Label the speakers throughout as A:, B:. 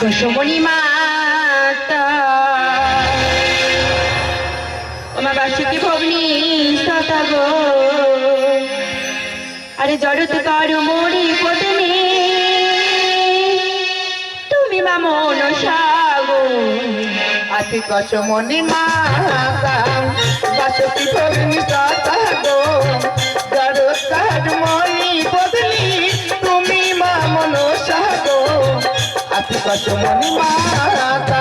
A: ঘোষমণি মাতা। ওমা বাসুকি ভগ্নি সতাব আরে জড়ত কারু মরি পদনে তুমি মা মন সাগো
B: আতি ঘোষমণি মাতা।
A: বাসুকি
B: ভগ্নি সতাব জড়ত কারু মরি पशुमनि माता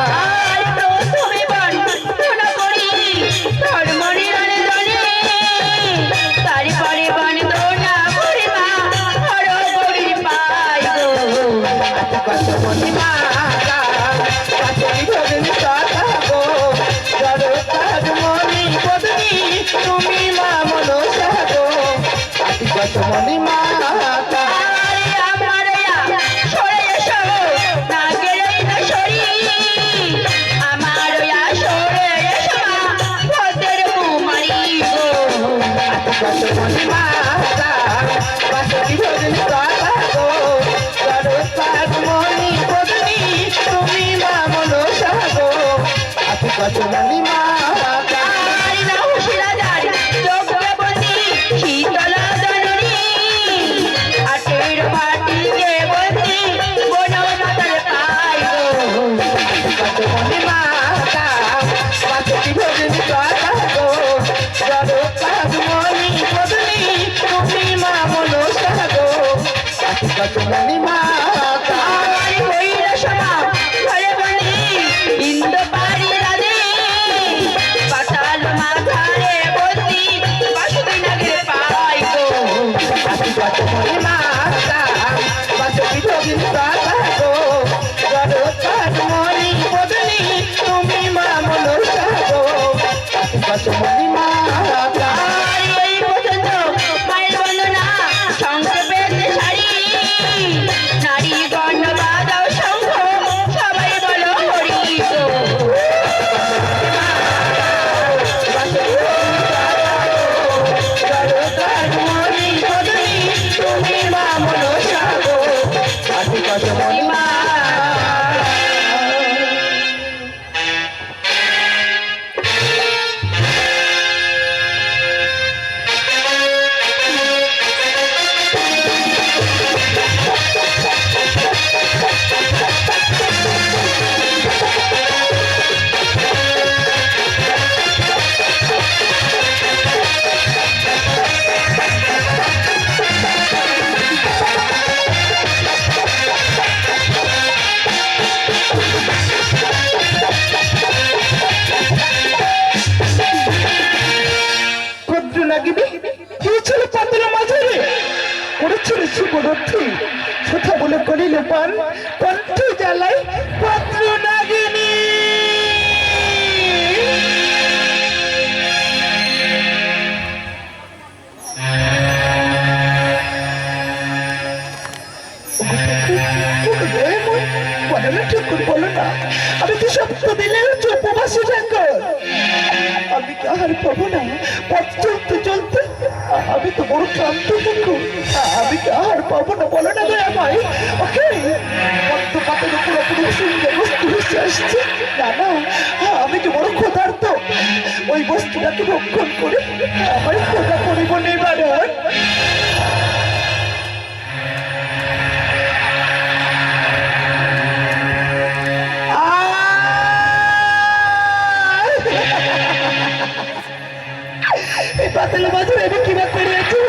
B: माझं वेगळं करायची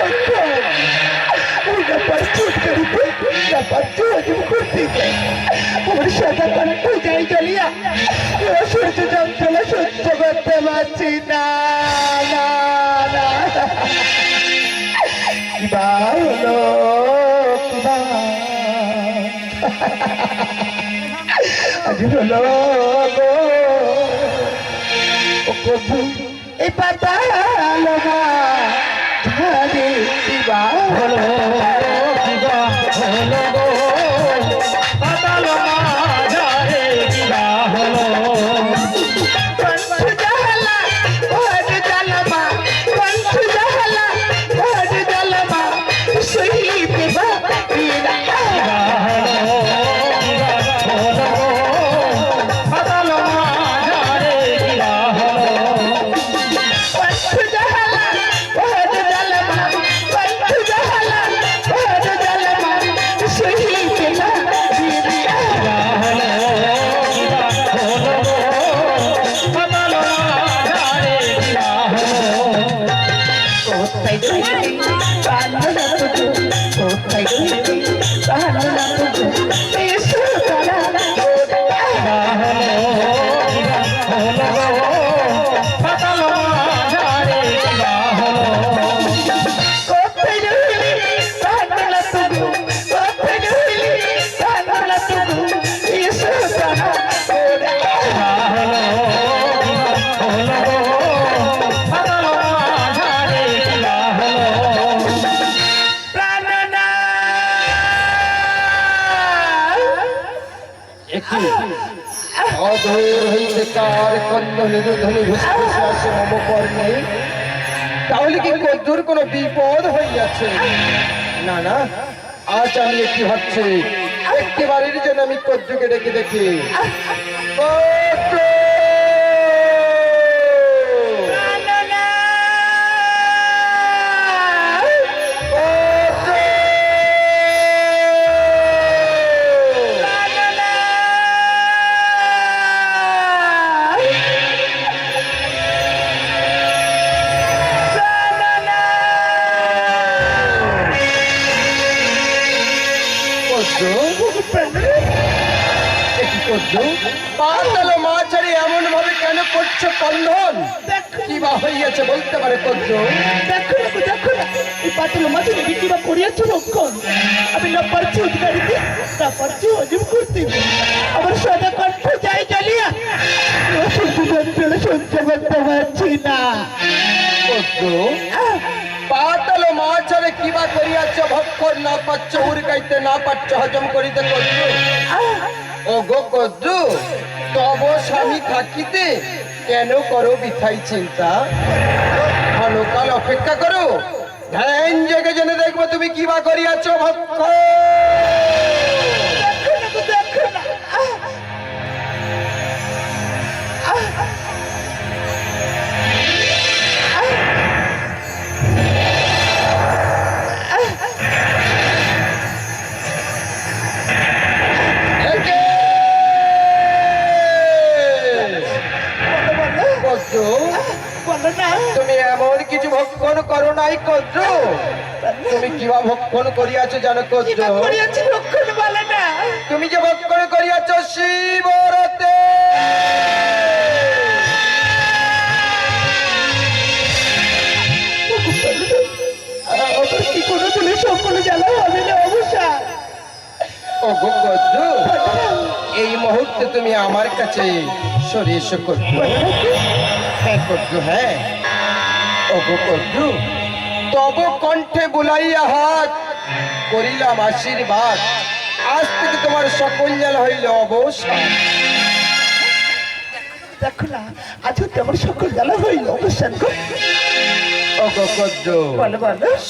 B: চুপ করিতে ব্যাপার যোগাযোগ করতে ওর সাদা পানা পূজায় চলিয়া সূর্য যন্ত্রণা সহ্য করতে পারছি না কিবা হলো কিবা আজ হলো গো কবু পাতাল
C: মা ধরে শিবা তাহলে কি কদ্দুর কোনো বিপদ হইয়াছে? না না। আজ আমি একটি ভাবছি। জন্য আমি কদ্দুকে ডেকে দেখি। এ কি কদ্দু? পাতাল মাছারি এমন ভাবে কেন করছ কন্ধন? কি বা হইয়াছে বলতে পারে কদ্দু
B: দেখো না দেখো না। এই পাতল মাছের বিক্রি বা করিয়াছো রক্ষণ আমি না পারছি অধিকারিতে না পারছি হজম করতে আমার সাদা কণ্ঠ যাই জ্বালিয়া অসহ্য যন্ত্রণা সহ্য করতে পারছি না।
C: কদ্দু পাতাল কিবা করিয়াছ? ভক্ষণ না পাচ্ছ উড়কাইতে না পাচ্ছ, হজম করিতে কদ্দু ও গো কদ্দু তব স্বামী থাকিতে কেন করো বিথাই চিন্তা? ক্ষণকাল অপেক্ষা করো। ধ্যান, জেগে জেনে দেখব তুমি কি বা করিয়াছ, ভক্ষণ! ভক্ষণ করিয়াছো জানো
B: কি
C: কদ্র
B: বা করিয়াছি রক্ষণ বলো না
C: তুমি যে ভক্ষণ করিয়াছ শিবরতে।
B: কি কোনো দিনে সকল জ্বালা হবে না অবসর
C: ও এই মুহূর্তে তুমি আমার কাছে সরে এসো কদ্র হ্যাঁ কদ্র হ্যাঁ ও গো কদ্র তব কণ্ঠে বুলাইয়া হাত করিলাম আশীর্বাদ। আজ থেকে তোমার সকল হইল অবসান
B: দেখো না আজ হতে আমার সকল জ্বালা হইল অবসান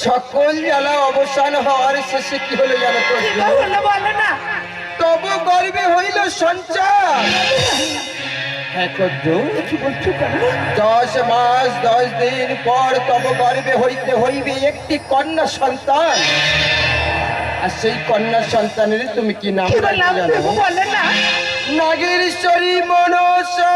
C: সকল জ্বালা হওয়ার শেষে কি হলো জানো
B: বলো না।
C: তবু গর্বে হইল সঞ্চার। দশ মাস দশ দিন পর তব গর্বে হইতে হইবে একটি কন্যা সন্তান। আর সেই কন্যা সন্তানের তুমি কি নাম নাগেশ্বরী মনসা।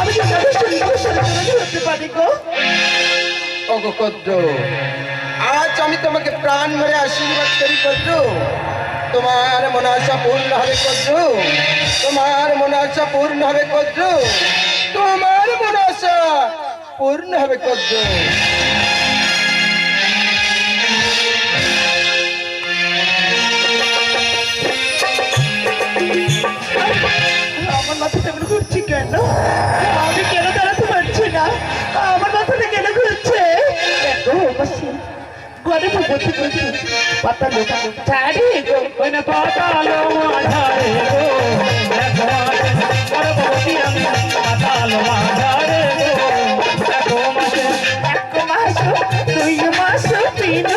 B: আমি
C: আজ আমি তোমাকে প্রাণ ভরে আশীর্বাদ করি কদ্র তোমার মনাশা পূর্ণ হবে কদ্র তোমার মনাশা পূর্ণ হবে কদ্র তোমার মনাশা পূর্ণ হবে কদ্র
B: আমার মাথাটা কেন ঘুরছি কেন? আমি কেন দাঁড়াতে ঘরে ভগবতী বলছি পাতা লোক ছাড়ি গো
D: ওইনে পাতালো মাঝারে গো। দেখো মাঝে পরবর্তী আমি পাতালো মাঝারে গো। দেখো মাঝে
B: এক মাস দুই মাস, তিন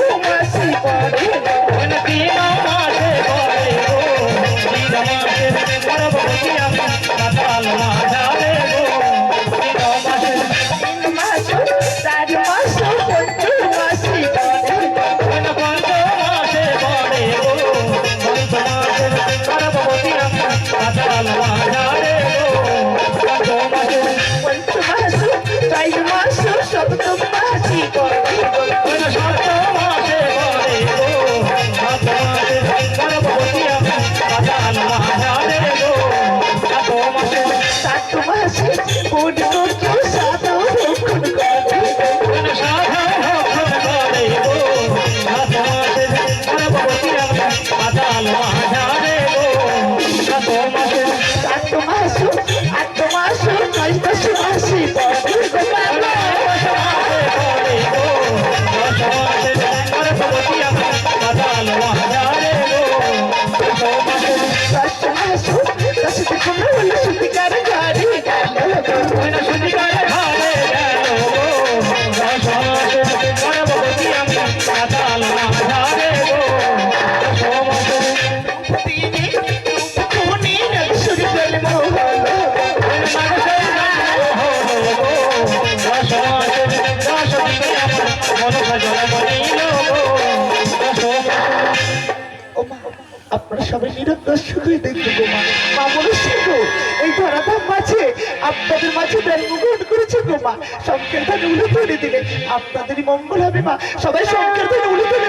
B: সবাই নিরন্তর সুখই দেখবে গো মা। মা এই ধরাধাম মাঝে আপনাদের মাঝে জন্মগ্রহণ করেছে গো মা। সংকীর্তনে উলে তুলে দিলে আপনাদেরই মঙ্গল হবে মা। সবাই সংকীর্তনে উলে তুলে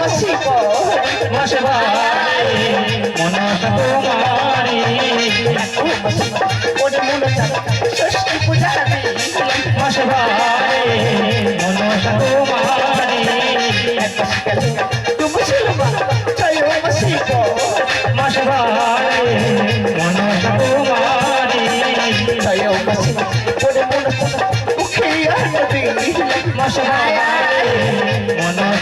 B: মাসি
D: মাসে
B: মাসি মনে ষষ্ঠী পূজা
D: মাসে
B: তুমি ছিল ছয় মাসি
D: কুমারী
B: ছয় মাসি মনে মনে মুখে দিলাম
D: মাসে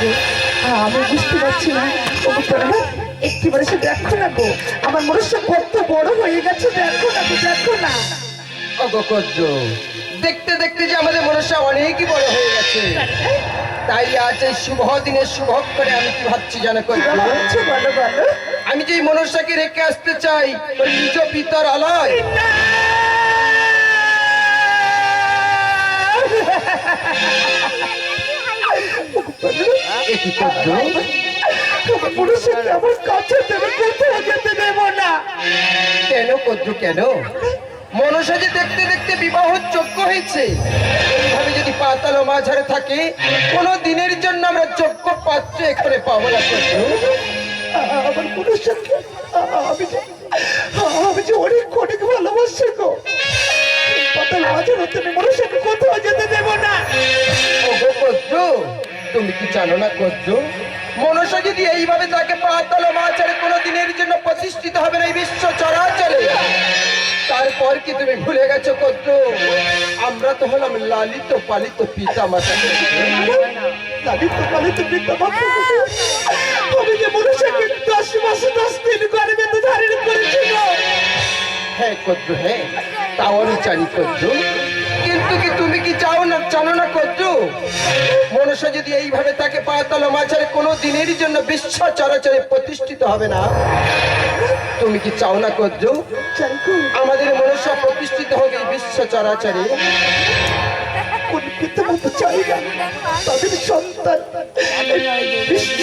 B: যাচ্ছে আমি বুঝতে পারছি না ও একটিবারে সে দেখো না গো। আমার মনুষ্য কত বড় হয়ে গেছে দেখো না গো দেখো না।
C: অগকর্য দেখতে দেখতে যে আমাদের মনসা অনেকই বড় হয়ে গেছে। তাই আজ এই শুভ দিনে শুভ করে আমি কি ভাবছি জানো
B: কি
C: কর্য
B: বলছো বলো বলো।
C: আমি যে মনসাকে রেখে আসতে চাই ওই নিজ পিতার আলয়। এ কি কর্য
B: তোমার মনুষ্যকে আমার যেতে দেবো না
C: কেন কর্য কেন মনসা যে দেখতে দেখতে বিবাহ যোগ্য হয়েছে এইভাবে যদি পাতাল মাঝারে থাকে কোনো? দিনের জন্য আমরা যোগ্য পাত্র এখানে পাবো না
B: আমার মনুষ্যকে আমি যে আমি যে অনেক অনেক ভালোবাসি গো। তুমি মনুষ্যকে কোথাও যেতে দেবো না
C: ওগো কদ্র তুমি কি জানো না কদ্র মনসা যদি এইভাবে তাকে পাতাল মাচারে কোনো দিনের জন্য প্রতিষ্ঠিত হবে না এই বিশ্ব চরাচরে তারপর কি তুমি ভুলে গেছো কদ্র আমরা তো হলাম লালিত পালিত পিতা মাতা
B: লালিত পালিত পিতা মাতা আমি যে মনুষ্যকে দশ মাস দশ দিন গর্ভে তো ধারণ করেছিল।
C: হ্যাঁ কদ্র হ্যাঁ তাও আমি জানি কদ্র কিন্তু কি তুমি কি চাও না জানো না কদ্র মনসা যদি এইভাবে তাকে পাতাল মাঝারে কোনো দিনের জন্য বিশ্ব চরাচরে প্রতিষ্ঠিত হবে না। তুমি কি চাও না
B: গো
C: আমাদের মনুষ্য প্রতিষ্ঠিত হবে বিশ্ব চরাচরে।
B: তাদের বিশ্ব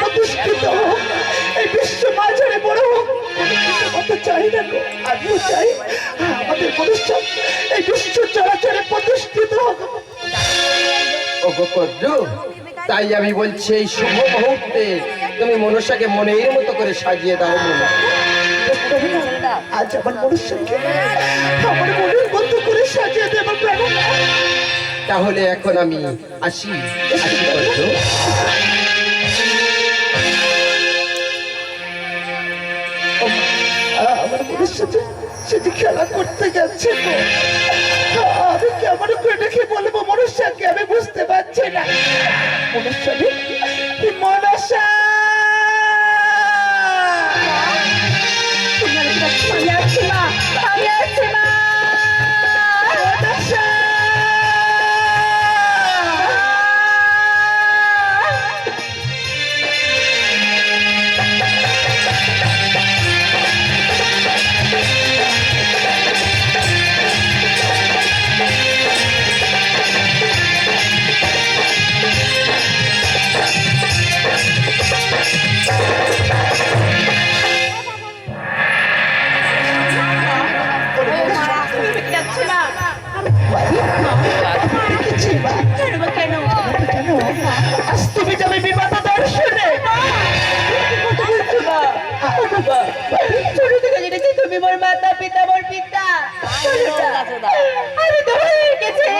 B: প্রতিষ্ঠিত হোক, এই বিশ্ব মাঝারে বড় হোক। আমাদের মনুষ্য এই বিশ্ব চরাচরে
C: তাই আমি বলছি, এই শুভ মুহূর্তে তুমি মনসাকে মনের মতো করে সাজিয়ে দাও
B: আজ আমার মনুষ্যকে আমার মনের মতো করে সাজিয়ে দেব
C: তাহলে এখন আমি আসি
B: আমার সাথে সেটি খেলা করতে যাচ্ছে গো। আমি কেমন করে দেখে বলব মনুষ্যকে আমি বুঝতে পারছি না। মনুষ্য মনসা
A: পিতা মোর পিতা। আমি তোমাদেরকে ছেড়ে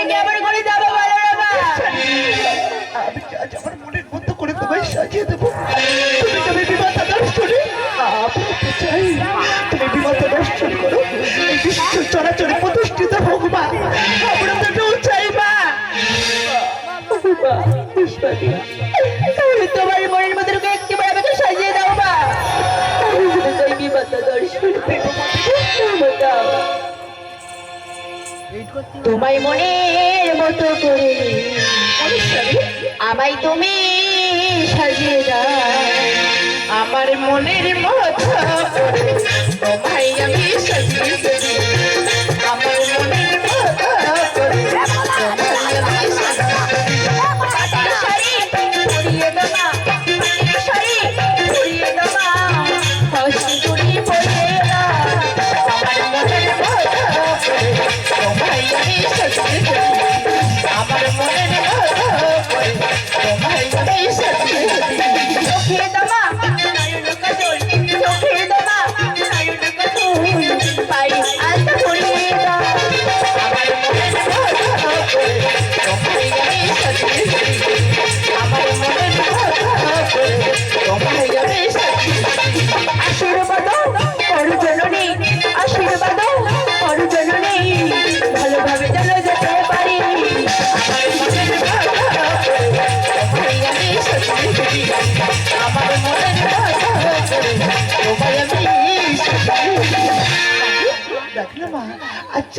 B: তোমায়
A: মনের মতো করে আমায় তুমি সাজিয়ে যা আমার মনের মতো তোমায় আমি সাজিয়ে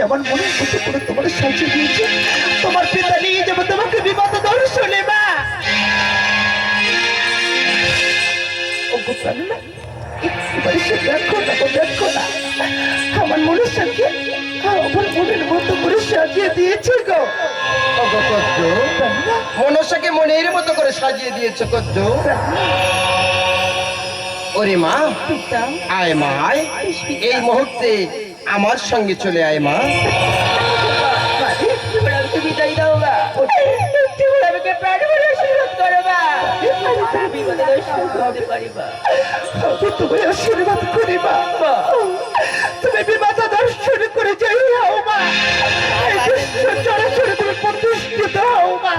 A: আমার মনের মতো করে
B: তোমার সাজিয়ে দিয়েছে তোমার পিতা নিয়ে যাব তোমাকে বিমাতা দর্শনে মা ও গো প্রাণনা একটুবার সে দেখো না গো দেখো না। আমার মনের সঙ্গে আমার মনের মতো করে সাজিয়ে দিয়েছে গো।
C: ওগো কদ্দ
B: প্রাণনা
C: মনসাকে মনের মতো করে সাজিয়ে দিয়েছে কদ্দ ওরে মা আয় মা আয়। এই মুহূর্তে আমার সঙ্গে চলে আয় মা।
A: তোমরা আমাকে দাও বা তোমরা আমাকে প্রাণ ভরে আশীর্বাদ করো বা আমি তার বিপদে করতে পারি বা
B: আমি আশীর্বাদ করি মা। তুমি বিমাতা দর্শন করে যাই হও মা। এই বিশ্ব চরাচরে তুমি প্রতিষ্ঠিত হও মা।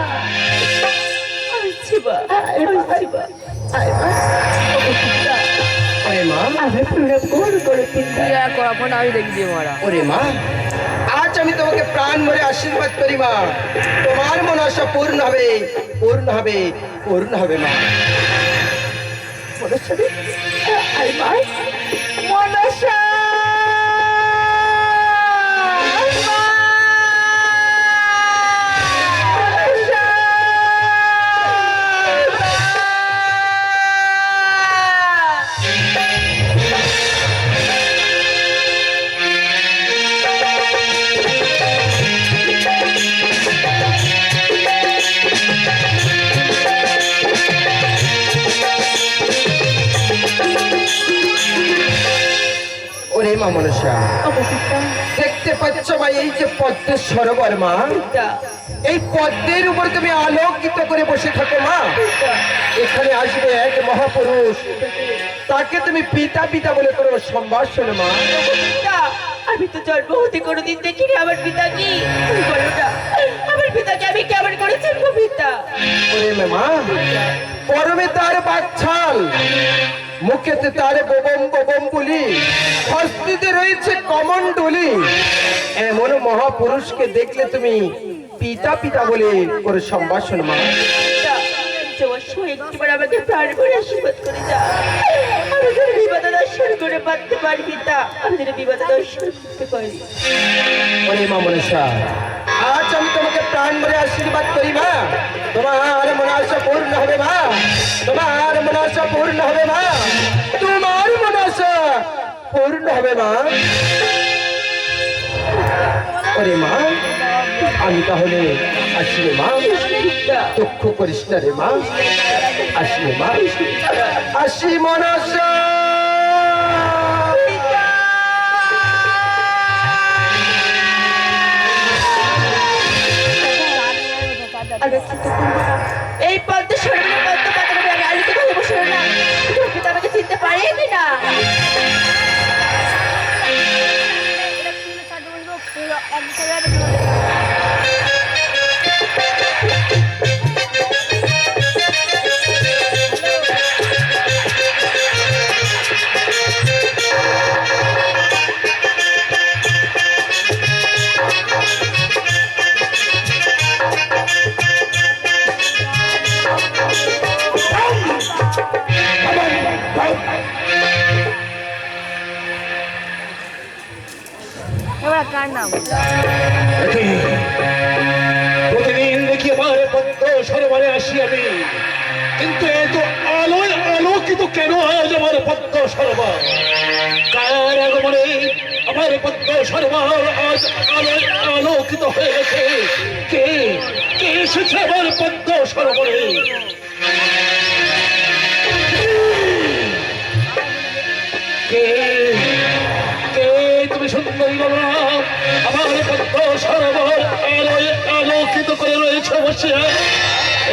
A: আসছি বা আসছি বা
B: আয় মা।
C: ওরে মা আজ আমি তোমাকে প্রাণ ভরে আশীর্বাদ করি মা। তোমার মনসা পূর্ণ হবে পূর্ণ হবে পূর্ণ হবে মা।
B: মনসা মা মনসা।
C: দেখতে পাচ্ছ মা এই যে পদ্মের সরোবর মা এই পদ্মের উপর তুমি আলোকিত করে বসে থাকো মা। এখানে আসবে এক মহাপুরুষ। তাকে তুমি পিতা পিতা বলে করো সম্ভাষণ মা।
A: আমি তো জন্ম হতে কোনোদিন দেখিনি আমার পিতা কি আমার পিতাকে আমি কেমন করেছি গো পিতা?
C: পরমে তার বাচ্চাল মুখেতে তার বোবম বোবম বলি। হস্তিতে রয়েছে কমন্ডলি এমন মহাপুরুষকে দেখলে তুমি পিতা পিতা বলে করে সম্ভাষণ মা
A: আমাকে প্রাণ ভরে আশীর্বাদ করে যা। আমি যেন দর্শন করে পারতে পারি পিতা। আমি যেন দর্শন করতে পারি।
C: মা মনসা আজ আমি তোমাকে প্রাণ ভরে আশীর্বাদ করি মা। তোমার মনাশা পূর্ণ হবে মা। তোমার মনাশা পূর্ণ হবে মা। তোমার মনাশা পূর্ণ হবে মা। ওরে মা, আমি তাহলে আসলে মা, দুঃখ করিস না রে মা। আসলে মা, আসি
A: এই
D: পদ্ম সরণে পদ্ম পাতাটা আমি আলোকিত হয়ে বসে না। কিন্তু আমাকে চিনতে পারে না।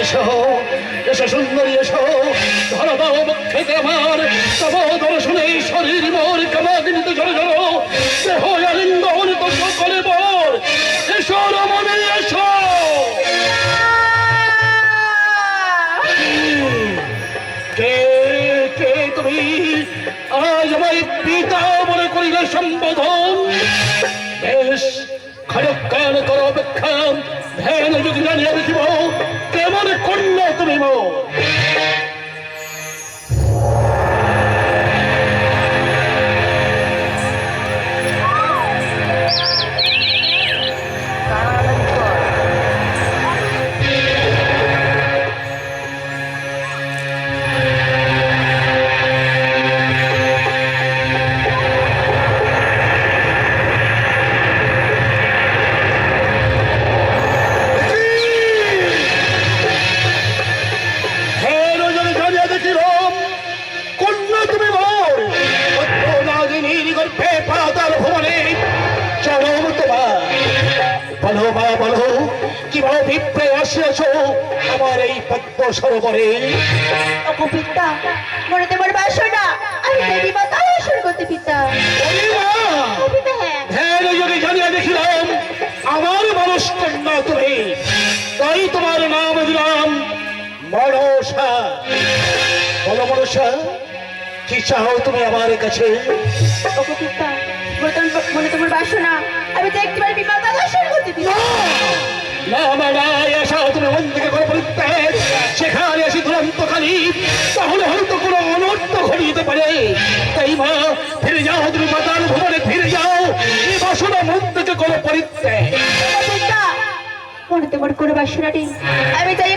D: এসো এসো সুন্দরী, এসো। ধরো দাও মুখেতে আমার। তব দর্শনে শরীর মোর কামাগ্নিত জড় জড়। দেহ আলিঙ্গন তো সকলে মোর এসো রমণী
A: ওগো পিতা মনে তোমার বাসনা আমি দেবী মাতা দর্শন করতে পিতা?
D: মা!
A: ও পিতা হ্যাঁ।
D: ধ্যান যদি জানিয়ে দেখিলাম আমার মানুষ কন্যা তুমি তাই তোমার নাম দিলাম মনসা। বলো মনসা কি চাও তুমি আমার কাছে?
A: ওগো পিতা মনে তোমার বাসনা আমি তো একবার
D: ঘটিয়ে পারে। তাই মা ফিরে যাও মাতার ভুবনে ফিরে যাও। এই বাসনা মন থেকে করে পরিত্যাগ
A: মনে তোমার কোনো বাসনা নেই। আমি তাই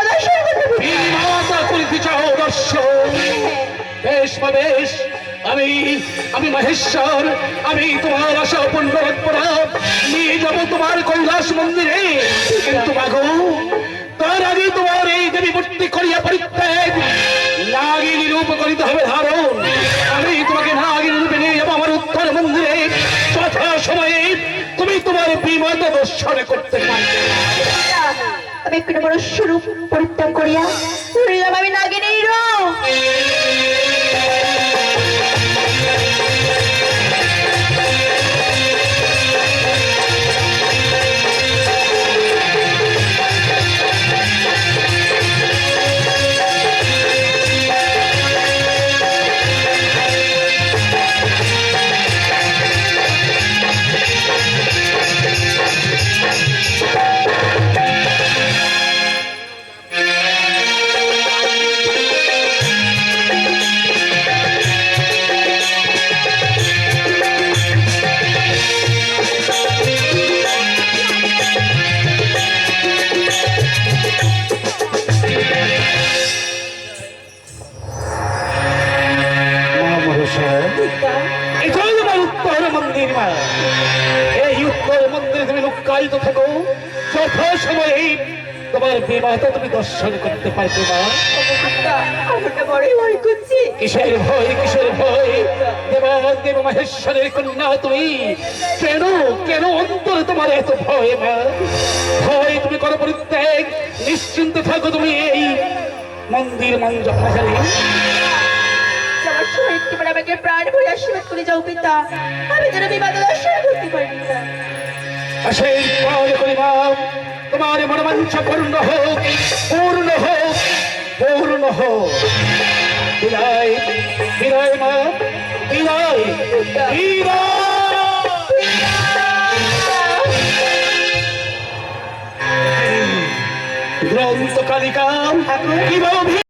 A: দর্শন করতে
D: চাও দর্শন? বেশ বা বেশ। আমি আমি মহেশ্বর আমি তোমার আশা পূর্ণ রাখব নিয়ে যাব তোমার কৈলাস মন্দিরে। কিন্তু মাগো তার আগে তোমার এই দেবী মূর্তি করিয়া পরিত্যাগ নাগিনী রূপ করিতে হবে ধারণ। আমি তোমাকে নাগিনী রূপে নিয়ে যাব আমার উত্তর মন্দিরে। যথা সময়ে তুমি তোমার বিমান দর্শন করতে পারবে।
A: আমি একটু বড় স্বরূপ পরিত্যাগ করিয়া আমি নাগিনী রূপ।
D: তুমি লুকায়িত থাকো। যথা সময়ে তোমার বিবাহটা তুমি দর্শন করতে পারবে
A: বড়ই ভয় করছি।
D: কিসের ভয় কিসের ভয়? দেব দেব মহেশ্বরের কন্যা তুমি। কেন কেন অন্তর তোমার এত ভয় মা ভয় তুমি করো পরিত্যাগ। নিশ্চিন্ত থাকো তুমি এই মন্দির মঞ্জ মাঝারি
A: যাওয়ার সময় একটিবার আমাকে প্রাণ ভরে আশীর্বাদ করে যাও পিতা। আমি যেন দর্শন করতে পারি
D: সেই প্রাণ তোমার মনোবাঞ্ছা পূর্ণ হোক পূর্ণ হোক পূর্ণ হোক। বিদায় বিদায় মা বিদায় বিদায় গ্রন্থ কালিকা কীভাবে